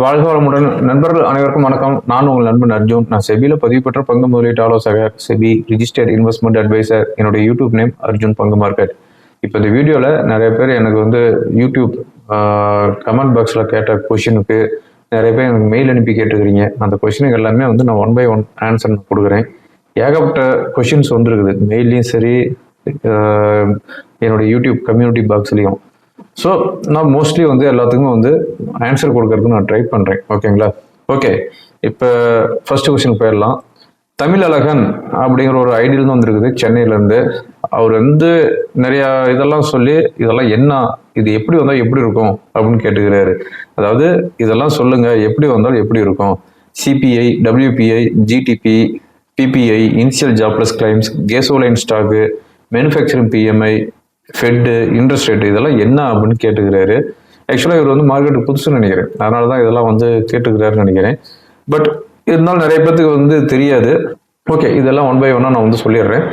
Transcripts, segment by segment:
வாழ்க வளமுடன். நண்பர்கள் அனைவருக்கும் வணக்கம். நான் உங்கள் நண்பன் அர்ஜுன். நான் செபியில் பதிவு பெற்ற பங்கு முதலீட்டு ஆலோசகர் செபி ரிஜிஸ்டர்ட் இன்வெஸ்ட்மெண்ட் அட்வைசர் என்னோட யூடியூப் நேம் அர்ஜுன் பங்கு மார்க்கெட். இப்போ இந்த வீடியோவில் நிறைய பேர் எனக்கு வந்து யூடியூப் கமெண்ட் பாக்ஸில் கேட்ட கொஷினுக்கு நிறைய பேர் எனக்கு மெயில் அனுப்பி கேட்டுக்கிறீங்க அந்த கொஷினுக்கு எல்லாமே வந்து நான் ஒன் பை ஒன் ஆன்சர் கொடுக்குறேன். ஏகப்பட்ட கொஷின்ஸ் வந்துருக்குது. மெயிலையும் சரி என்னுடைய யூடியூப் கம்யூனிட்டி பாக்ஸ்லேயும் ஸோ நான் மோஸ்ட்லி வந்து எல்லாத்துக்குமே வந்து ஆன்சர் கொடுக்கறதுக்கு நான் ட்ரை பண்ணுறேன் ஓகேங்களா ஓகே இப்போ ஃபர்ஸ்ட் கொஸ்டின் போயிடலாம். தமிழ் அழகன் அப்படிங்கிற ஒரு ஐடியில் வந்திருக்குது சென்னையிலேருந்து அவர் வந்து நிறையா இதெல்லாம் சொல்லி இதெல்லாம் என்ன இது எப்படி வந்தால் எப்படி இருக்கும் அப்படின்னு கேட்டுக்கிறாரு. அதாவது இதெல்லாம் சொல்லுங்கள் எப்படி வந்தால் எப்படி இருக்கும்? CPI WPI GDP PPI initial jobless claims gasoline stock manufacturing PMI Fed interest rate இதெல்லாம் என்ன அப்படின்னு கேட்டுக்கிறாரு. ஆக்சுவலாக இவர் வந்து மார்க்கெட்டுக்கு புதுசுன்னு நினைக்கிறேன். அதனால தான் இதெல்லாம் வந்து கேட்டுக்கிறாருன்னு நினைக்கிறேன். பட் இருந்தாலும் நிறைய பேர்த்துக்கு வந்து தெரியாது. ஓகே இதெல்லாம் ஒன் பை ஒன்னாக நான் வந்து சொல்லிடுறேன்.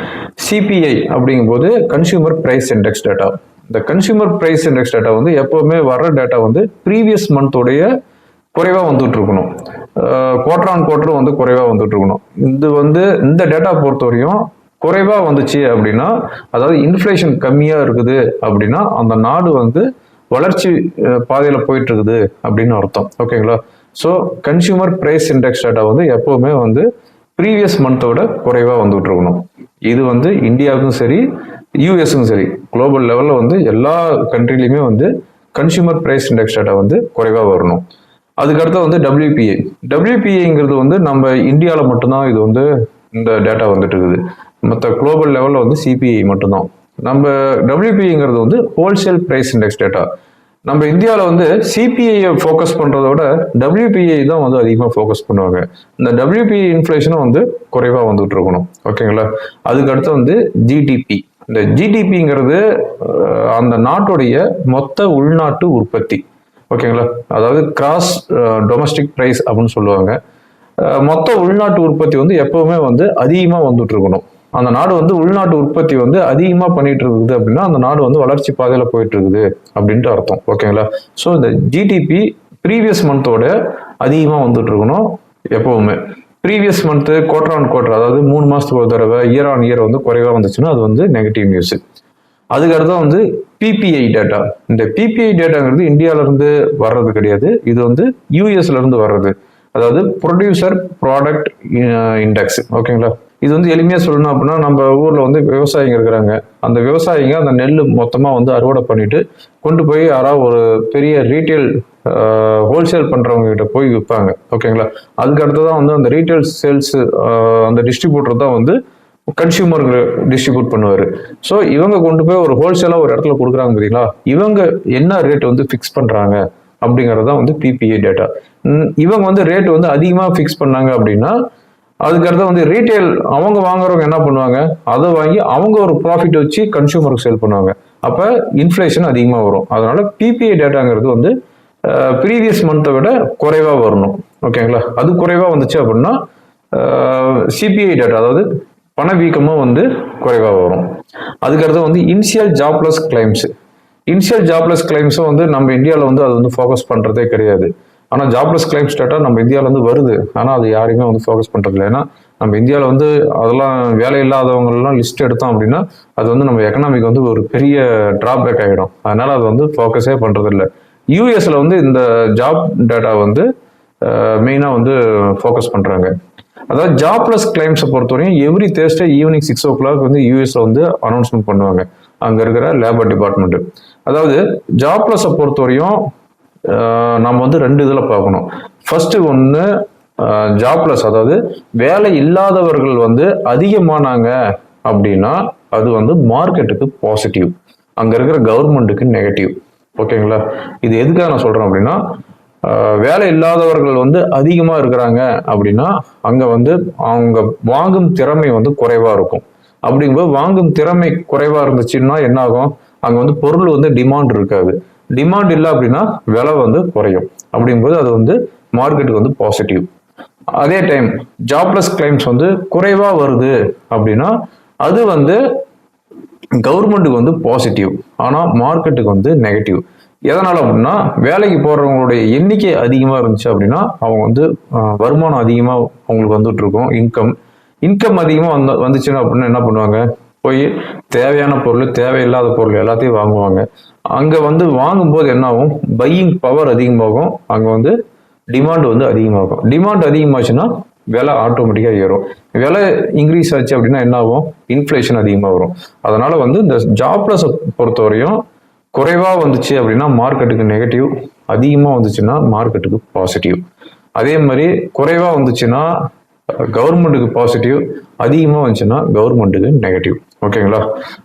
சிபிஐ அப்படிங்கும்போது கன்சியூமர் ப்ரைஸ் இண்டெக்ஸ் டேட்டா இந்த கன்சியூமர் ப்ரைஸ் இண்டெக்ஸ் டேட்டா வந்து எப்போவுமே வர்ற டேட்டா வந்து ப்ரீவியஸ் மந்தோடைய குறைவாக வந்துட்டு இருக்கணும். குவார்டர் ஆன் குவார்டர் வந்து குறைவாக வந்துட்டு இருக்கணும். இது வந்து இந்த டேட்டா பொறுத்த வரையும் குறைவாக வந்துச்சு அப்படின்னா அதாவது இன்ஃப்ளேஷன் கம்மியாக இருக்குது அப்படின்னா அந்த நாடு வந்து வளர்ச்சி பாதையில் போயிட்டு இருக்குது அப்படின்னு அர்த்தம். ஓகேங்களா? So consumer price index data வந்து எப்போவுமே வந்து ப்ரீவியஸ் மந்தோட குறைவாக வந்துட்டு இருக்கணும். இது வந்து இந்தியாவுக்கும் சரி யூஎஸுக்கும் சரி குளோபல் லெவலில் வந்து எல்லா கண்ட்ரிலையுமே வந்து கன்சியூமர் ப்ரைஸ் இண்டெக்ஸ் டேட்டா வந்து குறைவாக வரணும். அதுக்கடுத்து வந்து டபிள்யூபிஐ டபிள்யூபிஐங்கிறது வந்து நம்ம இந்தியாவில் மட்டும்தான் இது வந்து இந்த டேட்டா வந்துட்டு இருக்குது. மற்ற குளோபல் லெவலில் வந்து சிபிஐ மட்டும்தான். நம்ம டபிள்யூபிஐங்கிறது வந்து ஹோல்சேல் ப்ரைஸ் இண்டெக்ஸ் டேட்டா நம்ம இந்தியாவில் வந்து சிபிஐயை ஃபோக்கஸ் பண்ணுறத விட டபிள்யூபிஐ தான் வந்து அதிகமாக ஃபோக்கஸ் பண்ணுவாங்க. இந்த டபிள்யூபிஐ இன்ஃப்ளேஷனும் வந்து குறைவாக வந்துட்டு இருக்கணும். ஓகேங்களா அதுக்கடுத்து வந்து ஜிடிபி இந்த ஜிடிபிங்கிறது அந்த நாட்டுடைய மொத்த உள்நாட்டு உற்பத்தி. ஓகேங்களா அதாவது கிராஸ் டொமஸ்டிக் ப்ரைஸ் அப்படின்னு சொல்லுவாங்க. மொத்த உள்நாட்டு உற்பத்தி வந்து எப்பவுமே வந்து அதிகமாக வந்துட்டு இருக்கணும். அந்த நாடு வந்து உள்நாட்டு உற்பத்தி வந்து அதிகமாக பண்ணிட்டு இருக்குது அப்படின்னா அந்த நாடு வந்து வளர்ச்சி பாதையில் போயிட்டு இருக்குது அப்படின்ட்டு அர்த்தம். ஓகேங்களா? ஸோ இந்த ஜிடிபி ப்ரீவியஸ் மந்தோட அதிகமாக வந்துட்டு இருக்கணும் எப்பவுமே. Previous month quarter on quarter அதாவது மூணு மாதத்துக்கு ஒரு தடவை இயர் ஆன் இயர் வந்து குறைவாக வந்துச்சுன்னா அது வந்து நெகட்டிவ் நியூஸ் அதுக்கடுத்து வந்து பிபிஐ டேட்டா இந்த பிபிஐ டேட்டாங்கிறது இந்தியாவிலேருந்து வர்றது கிடையாது. இது வந்து யூஎஸ்லேருந்து வர்றது. அதாவது ப்ரொடியூசர் ப்ராடக்ட் இண்டெக்ஸ் ஓகேங்களா? இது வந்து எளிமையாக சொல்லணும் அப்படின்னா நம்ம ஊரில் வந்து விவசாயிங்க இருக்கிறாங்க. அந்த விவசாயிங்க அந்த நெல் மொத்தமாக வந்து அறுவடை பண்ணிவிட்டு கொண்டு போய் யாராவது ஒரு பெரிய ரீட்டைல் ஹோல்சேல் பண்ணுறவங்க கிட்ட போய் விற்பாங்க ஓகேங்களா அதுக்கு அடுத்ததான் வந்து அந்த ரீட்டைல் சேல்ஸ் அந்த டிஸ்ட்ரிபியூட்டர் தான் வந்து கன்சியூமருக்கு டிஸ்ட்ரிபியூட் பண்ணுவார். ஸோ இவங்க கொண்டு போய் ஒரு ஹோல்சேலாக ஒரு இடத்துல கொடுக்குறாங்க பார்த்தீங்களா இவங்க என்ன ரேட் வந்து ஃபிக்ஸ் பண்ணுறாங்க அப்படிங்கிறது தான் வந்து பிபிஏ டேட்டா இவங்க வந்து ரேட் வந்து அதிகமாக ஃபிக்ஸ் பண்ணாங்க அப்படின்னா அதுக்கடுத்து வந்து ரீட்டைல் அவங்க வாங்குறவங்க என்ன பண்ணுவாங்க? அதை வாங்கி அவங்க ஒரு ப்ராஃபிட் வச்சு கன்சியூமருக்கு சேல் பண்ணுவாங்க. அப்போ இன்ஃப்ளேஷன் அதிகமாக வரும். அதனால பிபிஐ டேட்டாங்கிறது வந்து ப்ரீவியஸ் மந்த்தை விட குறைவாக வரணும். ஓகேங்களா அது குறைவாக வந்துச்சு அப்படின்னா சிபிஐ டேட்டா அதாவது பணவீக்கமும் வந்து குறைவாக வரும். அதுக்கடுத்து வந்து initial jobless claims initial jobless கிளைம்ஸும் வந்து நம்ம இந்தியாவில் வந்து அது வந்து ஃபோக்கஸ் பண்ணுறதே கிடையாது. ஆனால் ஜாப்லெஸ் கிளைம்ஸ் டேட்டா நம்ம இந்தியாவிலேருந்து வருது. ஆனால் அது யாரையுமே வந்து ஃபோக்கஸ் பண்ணுறதில்ல ஏன்னா நம்ம இந்தியாவில் வந்து அதெல்லாம் வேலை இல்லாதவங்களெல்லாம் லிஸ்ட் எடுத்தோம் அப்படின்னா அது வந்து நம்ம எக்கனாமிக் வந்து ஒரு பெரிய ட்ராபேக் ஆகிடும் அதனால் அது வந்து ஃபோக்கஸே பண்ணுறதில்ல யூஎஸில் வந்து இந்த ஜாப் டேட்டா வந்து மெயினாக வந்து ஃபோக்கஸ் பண்ணுறாங்க அதாவது ஜாப்லெஸ் கிளைம்ஸை பொறுத்தவரையும் every Thursday evening six o'clock வந்து யூஎஸ்ல வந்து அனௌன்ஸ்மெண்ட் பண்ணுவாங்க. அங்கே இருக்கிற லேபர் டிபார்ட்மெண்ட்டு அதாவது ஜாப்லெஸ்ஸை பொறுத்தவரையும் நம்ம வந்து ரெண்டு இதில் பார்க்கணும். ஃபர்ஸ்ட் ஒன்று ஜாப்லெஸ் அதாவது வேலை இல்லாதவர்கள் வந்து அதிகமானாங்க அப்படின்னா அது வந்து மார்க்கெட்டுக்கு பாசிட்டிவ் அங்கே இருக்கிற கவர்மெண்ட்டுக்கு நெகட்டிவ் ஓகேங்களா? இது எதுக்காக நான் சொல்கிறேன் அப்படின்னா வேலை இல்லாதவர்கள் வந்து அதிகமாக இருக்கிறாங்க அப்படின்னா அங்கே வந்து அவங்க வாங்கும் திறமை வந்து குறைவாக இருக்கும். அப்படிங்கும்போது வாங்கும் திறமை குறைவாக இருந்துச்சுன்னா என்ன ஆகும் அங்கே வந்து பொருள் வந்து டிமாண்ட் இருக்காது. டிமாண்ட் இல்லை அப்படின்னா விலை வந்து குறையும். அப்படிங்கும்போது அது வந்து மார்க்கெட்டுக்கு வந்து பாசிட்டிவ் அதே டைம் ஜாப்லெஸ் கிளைம்ஸ் வந்து குறைவாக வருது அப்படின்னா அது வந்து கவர்மெண்ட்டுக்கு வந்து பாசிட்டிவ் ஆனால் மார்க்கெட்டுக்கு வந்து நெகட்டிவ் எதனால் அப்படின்னா வேலைக்கு போகிறவங்களுடைய எண்ணிக்கை அதிகமாக இருந்துச்சு அப்படின்னா அவங்க வந்து வருமானம் அதிகமாக அவங்களுக்கு வந்துட்டு இருக்கும். இன்கம் இன்கம் அதிகமாக வந்து வந்துச்சுன்னா அப்படின்னா என்ன பண்ணுவாங்க? போய் தேவையான பொருள் தேவையில்லாத பொருள் எல்லாத்தையும் வாங்குவாங்க. அங்கே வந்து வாங்கும்போது என்னாகும்? பையிங் பவர் அதிகமாகும். அங்கே வந்து டிமாண்ட் வந்து அதிகமாகும். டிமாண்ட் அதிகமாச்சுன்னா விலை ஆட்டோமேட்டிக்காக ஏறும். விலை இன்க்ரீஸ் ஆச்சு அப்படின்னா என்ன ஆகும் இன்ஃப்ளேஷன் அதிகமாக வரும். அதனால் வந்து இந்த ஜாப்லெஸ் பொறுத்தவரையும் குறைவாக வந்துச்சு அப்படின்னா மார்க்கெட்டுக்கு நெகட்டிவ் அதிகமாக வந்துச்சுன்னா மார்க்கெட்டுக்கு பாசிட்டிவ் அதே மாதிரி குறைவாக வந்துச்சுன்னா கவர்மெண்ட்டுக்கு பாசிட்டிவ் அதிகமாக வந்துச்சுன்னா கவர்மெண்ட்டுக்கு நெகட்டிவ் ஓகேங்களா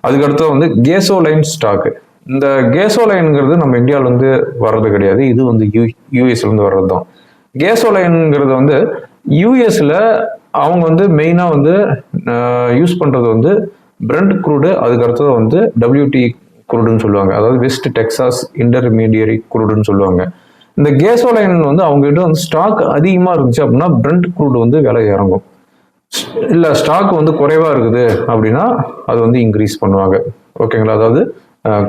அதுக்கடுத்து வந்து கேசோ லைன் ஸ்டாக்கு இந்த கேசோலைன்ங்கிறது நம்ம இந்தியாவில் வந்து வர்றது கிடையாது. இது வந்து யூ யூஎஸ்லேருந்து வர்றது தான் கேசோலைன்ங்கிறது வந்து யூஎஸில் அவங்க வந்து மெயினாக வந்து யூஸ் பண்ணுறது வந்து பிரண்ட் குரூடு அதுக்கு அடுத்தது வந்து டபிள்யூடி குரூடுன்னு சொல்லுவாங்க. அதாவது வெஸ்ட் டெக்ஸாஸ் இன்டர்மீடியரி குரூடுன்னு சொல்லுவாங்க. இந்த கேசோலைன் வந்து அவங்க கிட்ட வந்து ஸ்டாக் அதிகமாக இருந்துச்சு அப்படின்னா பிரண்ட் குரூடு வந்து விலை இறங்கும். இல்லை ஸ்டாக் வந்து குறைவாக இருக்குது அப்படின்னா அது வந்து இன்க்ரீஸ் பண்ணுவாங்க. ஓகேங்களா அதாவது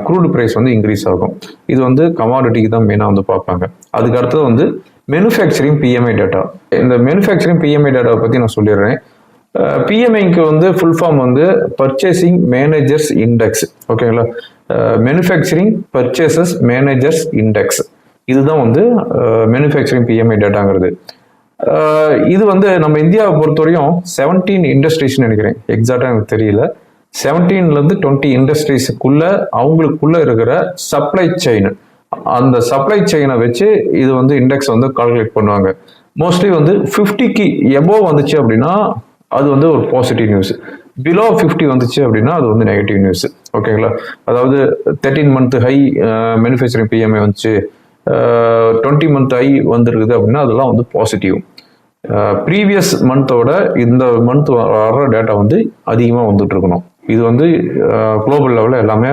க்ரூட் ப்ரைஸ் வந்து இன்க்ரீஸ் ஆகும். இது வந்து கமாடிட்டிக்கு தான் மெயினாக வந்து பார்ப்பாங்க. அதுக்கு அடுத்தது வந்து மேனுஃபேக்சரிங் பிஎம்ஐ டேட்டா இந்த மேனுஃபேக்சரிங் பிஎம்ஐ டேட்டாவை பற்றி நான் சொல்லிடுறேன். பிஎம்ஐக்கு வந்து ஃபுல் ஃபார்ம் வந்து பர்ச்சேசிங் மேனேஜர்ஸ் இண்டெக்ஸ் ஓகேங்களா மேனுஃபேக்சரிங் பர்ச்சேசஸ் மேனேஜர்ஸ் இண்டெக்ஸ் இதுதான் வந்து மேனுஃபேக்சரிங் பிஎம்ஐ டேட்டாங்கிறது இது வந்து நம்ம இந்தியாவை பொறுத்தவரையும் செவன்டீன் இண்டஸ்ட்ரீஸ்னு நினைக்கிறேன். எக்ஸாக்டாக எனக்கு தெரியல. செவன்டீன்லேருந்து டுவெண்ட்டி இண்டஸ்ட்ரீஸுக்குள்ள அவங்களுக்குள்ள இருக்கிற சப்ளை செயின் அந்த சப்ளை செயினை வச்சு இது வந்து இண்டெக்ஸ் வந்து கால்குலேட் பண்ணுவாங்க. மோஸ்ட்லி வந்து ஃபிஃப்டிக்கு எபோவ் வந்துச்சு அப்படின்னா அது வந்து ஒரு பாசிட்டிவ் நியூஸ் பிலோ ஃபிஃப்டி வந்துச்சு அப்படின்னா அது வந்து நெகட்டிவ் நியூஸ் ஓகேங்களா அதாவது thirteen month high manufacturing PMI வந்துச்சு. டுவெண்ட்டி மந்த் ஹை வந்திருக்குது அப்படின்னா அதெல்லாம் வந்து பாசிட்டிவ் ப்ரீவியஸ் மந்தோட இந்த மந்த் வர டேட்டா வந்து அதிகமாக வந்துட்டு இருக்கணும். இது வந்து குளோபல் லெவலில் எல்லாமே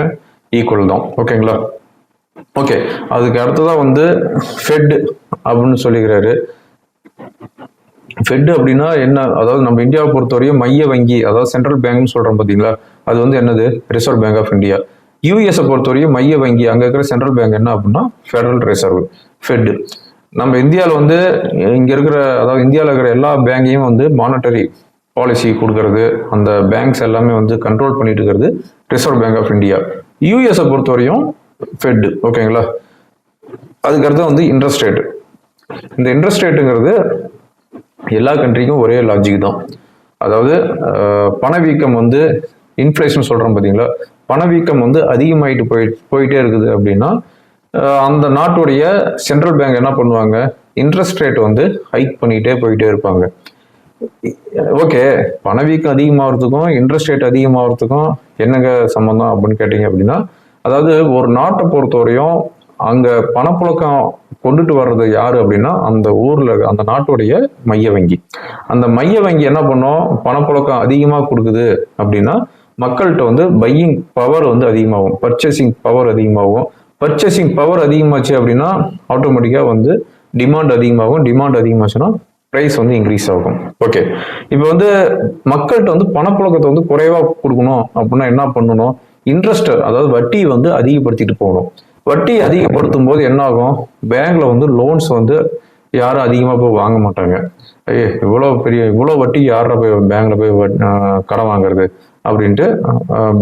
ஈக்குவல் தான். ஓகேங்களா ஓகே அதுக்கு அடுத்ததாக வந்து ஃபெட் அப்படின்னு சொல்லிக்கிறாரு. ஃபெட் அப்படின்னா என்ன? அதாவது நம்ம இந்தியாவை பொறுத்தவரையும் மைய வங்கி அதாவது சென்ட்ரல் பேங்க்னு சொல்கிறோம் பார்த்தீங்களா அது வந்து என்னது? ரிசர்வ் பேங்க் ஆஃப் இந்தியா யூஎஸை பொறுத்தவரையும் மைய வங்கி அங்கே இருக்கிற சென்ட்ரல் பேங்க் என்ன அப்படின்னா ஃபெடரல் ரிசர்வ் ஃபெட் நம்ம இந்தியாவில் வந்து இங்கே இருக்கிற அதாவது இந்தியாவில் இருக்கிற எல்லா பேங்கையும் வந்து மானிட்டரி பாலிசி கொடுக்கறது அந்த பேங்க்ஸ் எல்லாமே வந்து கண்ட்ரோல் பண்ணிட்டு இருக்கிறது ரிசர்வ் பேங்க் ஆஃப் இந்தியா யூஎஸை பொறுத்தவரையும் ஃபெட்டு ஓகேங்களா அதுக்கடுத்து வந்து இன்ட்ரெஸ்ட் ரேட் இந்த இன்ட்ரெஸ்ட் ரேட்டுங்கிறது எல்லா கண்ட்ரிக்கும் ஒரே லாஜிக் தான். அதாவது பணவீக்கம் வந்து இன்ஃப்ளேஷன் சொல்கிறோம் பார்த்தீங்களா பணவீக்கம் வந்து அதிகமாயிட்டு போய் போயிட்டே இருக்குது அப்படின்னா அந்த நாட்டுடைய சென்ட்ரல் பேங்க் என்ன பண்ணுவாங்க? இன்ட்ரெஸ்ட் ரேட் வந்து ஹைக் பண்ணிகிட்டே போயிட்டே இருப்பாங்க. ஓகே பணவீக்கம் அதிகமாகிறதுக்கும் இன்ட்ரெஸ்ட் ரேட் அதிகமாகிறதுக்கும் என்னங்க சம்மந்தம் அப்படின்னு கேட்டிங்க அப்படின்னா அதாவது ஒரு நாட்டை பொறுத்தவரையும் அங்கே பணப்புழக்கம் கொண்டுட்டு வர்றது யாரு அப்படின்னா அந்த ஊரில் அந்த நாட்டுடைய மைய வங்கி. அந்த மைய வங்கி என்ன பண்ணும்? பணப்புழக்கம் அதிகமாக கொடுக்குது அப்படின்னா மக்கள்கிட்ட வந்து பையிங் பவர் வந்து அதிகமாகும். பர்ச்சேசிங் பவர் அதிகமாகும். பர்ச்சேசிங் பவர் அதிகமாச்சு அப்படின்னா ஆட்டோமேட்டிக்காக வந்து டிமாண்ட் அதிகமாகும். டிமாண்ட் அதிகமாச்சுன்னா ப்ரைஸ் வந்து இன்க்ரீஸ் ஆகும். ஓகே இப்போ வந்து மக்கள்கிட்ட வந்து பணப்புழக்கத்தை வந்து குறைவா கொடுக்கணும் அப்படின்னா என்ன பண்ணணும்? இன்ட்ரெஸ்ட் அதாவது வட்டி வந்து அதிகப்படுத்திட்டு போகணும். வட்டி அதிகப்படுத்தும் போது என்ன ஆகும் பேங்க்ல வந்து லோன்ஸ் வந்து யாரும் அதிகமாக போய் வாங்க மாட்டாங்க. ஐயே இவ்வளோ பெரிய இவ்வளோ வட்டி யார போய் பேங்க்ல போய் கடன் வாங்குறது? அப்படின்ட்டு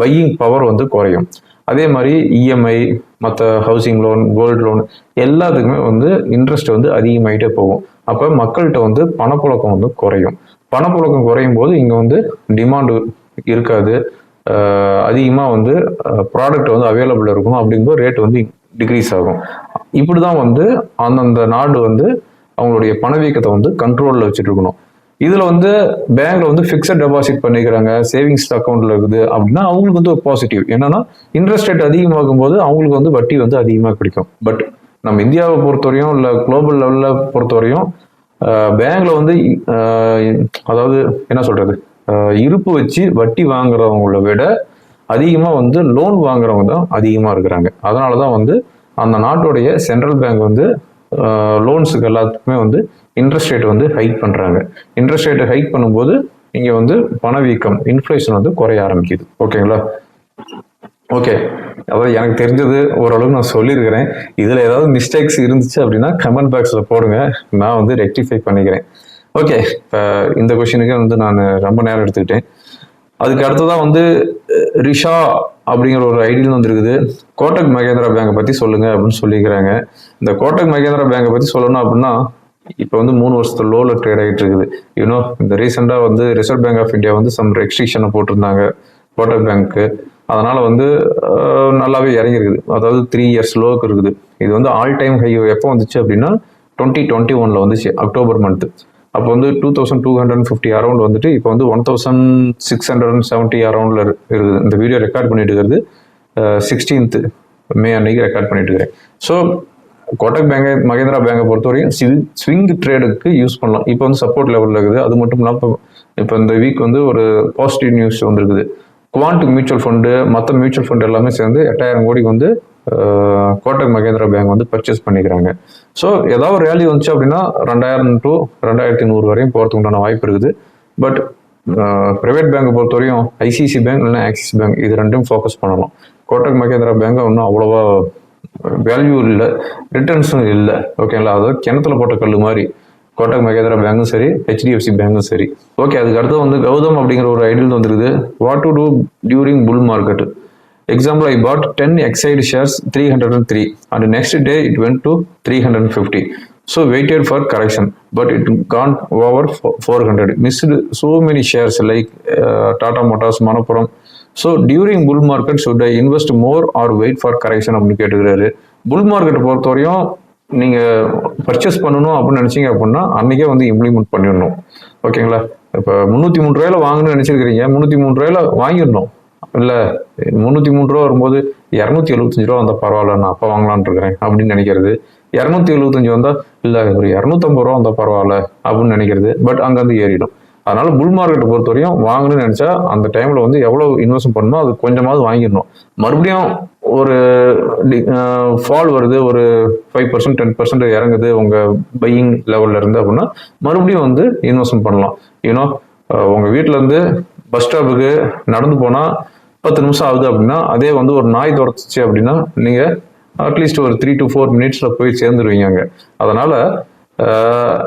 பையிங் பவர் வந்து குறையும். அதே மாதிரி இஎம்ஐ மற்ற ஹவுசிங் லோன் கோல்டு லோன் எல்லாத்துக்குமே வந்து இன்ட்ரெஸ்ட் வந்து அதிகமாகிட்டே போகும். அப்போ மக்கள்கிட்ட வந்து பணப்புழக்கம் வந்து குறையும். பணப்புழக்கம் குறையும் போது இங்கே வந்து டிமாண்டு இருக்காது. அதிகமாக வந்து ப்ராடக்ட் வந்து அவைலபிள் இருக்கும் அப்படிங்கும்போது ரேட் வந்து டிக்ரீஸ் ஆகும். இப்படி தான் வந்து அந்தந்த நாடு வந்து அவங்களுடைய பணவீக்கத்தை வந்து கண்ட்ரோலில் வச்சுட்டு இருக்கணும். இதில் வந்து பேங்க்ல வந்து ஃபிக்ஸட் டெபாசிட் பண்ணிக்கிறாங்க சேவிங்ஸ் அக்கௌண்ட்ல இருக்குது அப்படின்னா அவங்களுக்கு வந்து ஒரு பாசிட்டிவ் என்னன்னா இன்ட்ரெஸ்ட் ரேட் அதிகமாகும் போது அவங்களுக்கு வந்து வட்டி வந்து அதிகமாக கிடைக்கும். பட் நம்ம இந்தியாவை பொறுத்தவரையும் இல்லை குளோபல் லெவலில் பொறுத்தவரையும் பேங்க்ல வந்து அதாவது என்ன சொல்றது? இருப்பு வச்சு வட்டி வாங்குறவங்கள விட அதிகமாக வந்து லோன் வாங்குறவங்க தான் அதிகமாக இருக்கிறாங்க. அதனால தான் வந்து அந்த நாட்டுடைய சென்ட்ரல் பேங்க் வந்து லோன்ஸுக்கு எல்லாத்துக்குமே வந்து இன்ட்ரெஸ்ட் ரேட் வந்து ஹைக் பண்ணுறாங்க இன்ட்ரெஸ்ட் ரேட்டு ஹைக் பண்ணும்போது இங்கே வந்து பணவீக்கம் இன்ஃப்ளேஷன் வந்து குறைய ஆரம்பிக்குது. ஓகேங்களா ஓகே அதாவது எனக்கு தெரிஞ்சது ஓரளவுக்கு நான் சொல்லியிருக்கிறேன். இதில் ஏதாவது மிஸ்டேக்ஸ் இருந்துச்சு அப்படின்னா கமெண்ட் பாக்ஸில் போடுங்க. நான் வந்து ரெக்டிஃபை பண்ணிக்கிறேன். ஓகே இப்போ இந்த கொஷினுக்கு வந்து நான் ரொம்ப நேரம் எடுத்துக்கிட்டேன். அதுக்கு அடுத்ததான் வந்து ரிஷா அப்படிங்கிற ஒரு ஐடியில் வந்துருக்குது. கோட்டக் மகேந்திரா பேங்கை பற்றி சொல்லுங்க அப்படின்னு சொல்லிக்கிறாங்க. இந்த கோட்டக் மகேந்திரா பேங்கை பற்றி சொல்லணும் அப்படின்னா இப்போ வந்து மூணு வருஷத்து லோவில் ட்ரேட் ஆகிட்டு இருக்குது. யூனோ இந்த ரீசெண்டாக வந்து ரிசர்வ் பேங்க் ஆஃப் இந்தியா வந்து சம் ரெஸ்ட்ரிக்ஷனை போட்டிருந்தாங்க கோட்டக் பேங்க்கு அதனால் வந்து நல்லாவே இறங்கிருக்குது. அதாவது த்ரீ இயர்ஸ் லோவுக்கு இருக்குது. இது வந்து ஆல் டைம் ஹை எப்போ வந்துச்சு அப்படின்னா டுவெண்ட்டி டுவெண்ட்டி ஒனில் வந்துச்சு அக்டோபர் மந்த்து அப்போ வந்து two thousand two hundred fifty around வந்துட்டு இப்போ வந்து one thousand six hundred and seventy அரௌண்டில் இருக்குது இந்த வீடியோ ரெக்கார்ட் பண்ணிட்டு இருக்கிறது சிக்ஸ்டீன்த்து மே அன்னைக்கு ரெக்கார்ட் பண்ணிட்டு இருக்கிறேன். ஸோ கோட்டக் பேங்கை மகேந்திரா பேங்கை பொறுத்தவரையும் ஸ்விங் ஸ்விங் ட்ரேடுக்கு யூஸ் பண்ணலாம். இப்போ வந்து சப்போர்ட் லெவலில் இருக்குது. அது மட்டும் இல்லாமல் இப்போ இப்போ இந்த வீக் வந்து ஒரு பாசிட்டிவ் நியூஸ் வந்திருக்குது. குவாண்ட் மியூச்சுவல் ஃபண்டு மற்ற மியூச்சுவல் ஃபண்ட் எல்லாமே சேர்ந்து எட்டாயிரம் கோடிக்கு வந்து கோட்டக் மகேந்திரா பேங்க் வந்து பர்ச்சேஸ் பண்ணிக்கிறாங்க. ஸோ ஏதாவது ஒரு ரேலி வந்துச்சு அப்படின்னா ரெண்டாயிரம் டு ரெண்டாயிரத்தி நூறு வரையும் போகிறதுக்கு உண்டான வாய்ப்பு இருக்குது. பட் ப்ரைவேட் பேங்கை பொறுத்தவரையும் ஐசிசி பேங்க் இல்லைன்னா ஆக்சிஸ் பேங்க் இது ரெண்டும் ஃபோக்கஸ் பண்ணலாம் கோட்டக் மகேந்திரா பேங்க் ஒன்றும் அவ்வளோவா வேல்யூ இல்லை ரிட்டர்ன்ஸும் இல்லை ஓகேங்களா அதாவது கிணத்துல போட்ட கல் மாதிரி. கோட்டக் மகேந்திரா பேங்கும் சரி ஹெச்டிஎஃப்சி பேங்கும் சரி. ஓகே அதுக்கு அடுத்து வந்து கௌதம் அப்படிங்கிற ஒரு ஐடியில் வந்துருக்குது. What to do during bull market example I bought ten Exide shares three hundred and three and next day it went to three hundred and fifty so waited for correction but it gone over four hundred missed so many shares like Tata Motors Manappuram so during bull market should I invest more or wait for correction அப்படின்னு கேட்டுக்கிறாரு. புல் மார்க்கெட்டை பொறுத்தவரையும் நீங்கள் purchase பண்ணணும் அப்படின்னு நினச்சிங்க அப்படின்னா அன்றைக்கே வந்து இம்ப்ளிமெண்ட் பண்ணிடணும். ஓகேங்களா? இப்போ முந்நூற்றி மூணு ரூபாயில வாங்கணும்னு நினச்சிருக்கிறீங்க முந்நூற்றி மூணு ரூபாயில வாங்கிடணும். இல்லை முந்நூற்றி மூணு ரூபா வரும்போது இரநூத்தி எழுபத்தஞ்சு ரூபா வந்தால் பரவாயில்ல நான் அப்போ வாங்கலாம்னு இருக்கிறேன் அப்படின்னு நினைக்கிறது. இரநூத்தி எழுபத்தஞ்சு வந்தால் இல்லை ஒரு இரநூத்தம்பது ரூபா வந்தால் பரவாயில்ல அப்படின்னு நினைக்கிறது. பட் அங்கேருந்து ஏறிடும். அதனால புல் மார்க்கெட்டை பொறுத்தவரையும் வாங்கணும்னு நினச்சா அந்த டைமில் வந்து எவ்வளோ இன்வெஸ்ட் பண்ணணுமோ அது கொஞ்சமாவது வாங்கிடணும். மறுபடியும் ஒரு ஃபால் வருது ஒரு ஃபைவ் பர்சன்ட் டென் பர்சன்ட் இறங்குது உங்கள் பையிங் லெவலில் இருந்து அப்படின்னா மறுபடியும் வந்து இன்வெஸ்ட்மெண்ட் பண்ணலாம். யூனோ உங்கள் வீட்டிலேருந்து பஸ் ஸ்டாப்புக்கு நடந்து போனால் பத்து நிமிஷம் ஆகுது அப்படின்னா அதே வந்து ஒரு நாய் துரத்துச்சு அப்படின்னா நீங்கள் அட்லீஸ்ட் ஒரு த்ரீ டு ஃபோர் மினிட்ஸில் போய் சேர்ந்துருவீங்க அங்கே. அதனால்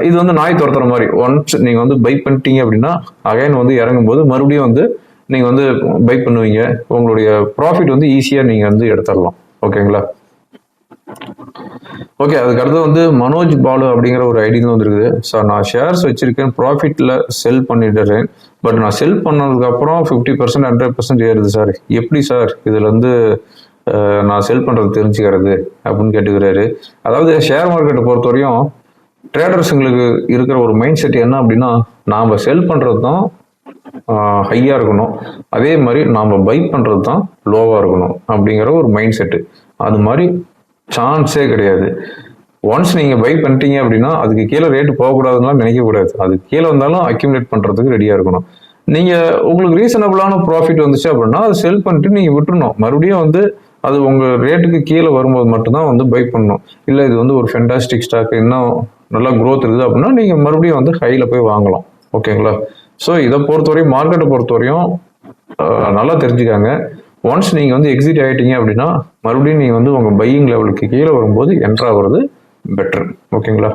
இது வந்து நாய் துரத்துற மாதிரி. ஒன்ஸ் நீங்கள் வந்து பைக் பண்ணிட்டீங்க அப்படின்னா அகைன் வந்து இறங்கும்போது மறுபடியும் வந்து நீங்கள் வந்து பைக் பண்ணுவீங்க. உங்களுடைய ப்ராஃபிட் வந்து ஈஸியாக நீங்கள் வந்து எடுத்துடலாம். ஓகேங்களா? ஓகே அதுக்கடுத்து வந்து மனோஜ் பாலு அப்படிங்கிற ஒரு ஐடியில் வந்துருக்குது. சார் நான் ஷேர்ஸ் வச்சிருக்கேன் ப்ராஃபிட்டில் செல் பண்ணிடுறேன். பட் நான் செல் பண்ணதுக்கப்புறம் ஃபிஃப்டி பர்சன்ட் ஹண்ட்ரட் பர்சன்ட் ஏறுது சார் எப்படி சார் இதில் வந்து நான் செல் பண்ணுறது தெரிஞ்சுக்கிறது அப்படின்னு கேட்டுக்கிறாரு. அதாவது ஷேர் மார்க்கெட்டை பொறுத்த வரையும் ட்ரேடர்ஸுங்களுக்கு இருக்கிற ஒரு மைண்ட் செட் என்ன அப்படின்னா நாம் செல் பண்ணுறது தான் ஹையாக இருக்கணும். அதே மாதிரி நாம் பை பண்ணுறது தான் லோவாக இருக்கணும் அப்படிங்கிற ஒரு மைண்ட் செட்டு அது மாதிரி சான்ஸே கிடையாது. ஒன்ஸ் நீங்கள் பை பண்ணிட்டீங்க அப்படின்னா அதுக்கு கீழே ரேட்டு போகக்கூடாதுலாம் நினைக்கக்கூடாது. அது கீழே வந்தாலும் அக்யூமுலேட் பண்ணுறதுக்கு ரெடியாக இருக்கணும். நீங்கள் உங்களுக்கு ரீசனபிளான ப்ராஃபிட் வந்துச்சு அப்படின்னா அதை செல் பண்ணிட்டு நீங்கள் விட்டுறணும். மறுபடியும் வந்து அது உங்கள் ரேட்டுக்கு கீழே வரும்போது மட்டும்தான் வந்து பை பண்ணணும். இல்லை இது வந்து ஒரு ஃபென்டாஸ்டிக் ஸ்டாக் இன்னும் நல்லா க்ரோத் இருக்குது அப்படின்னா நீங்கள் மறுபடியும் வந்து ஹையில் போய் வாங்கலாம். ஓகேங்களா ஸோ இதை பொறுத்தவரையும் மார்க்கெட்டை பொறுத்தவரையும் நல்லா தெரிஞ்சுக்காங்க. ஒன்ஸ் நீங்கள் வந்து எக்ஸிட் ஆகிட்டீங்க அப்படின்னா மறுபடியும் நீங்கள் வந்து உங்கள் பையிங் லெவலுக்கு கீழே வரும்போது என்ட்ரு ஆகிறது பெட்டர் ஓகேங்களா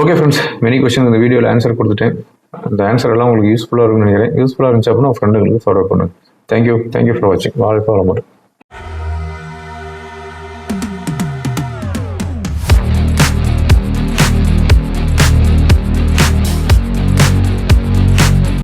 ஓகே ஃப்ரெண்ட்ஸ் மெனி கொஸ்டின் இந்த வீடியோவில் ஆன்சர் கொடுத்துட்டேன். அந்த ஆன்சர் எல்லாம் உங்களுக்கு யூஸ்ஃபுல்லாக இருக்கும்னு நினைக்கிறேன். யூஸ்ஃபுல்லாக இருந்துச்சு அப்படின்னா உங்கள் ஃப்ரெண்டுங்களுக்கு ஃபார்வர்ட் பண்ணுங்கள் thank you thank you for வாட்சிங் வாழ்க்கை வளமுடன்.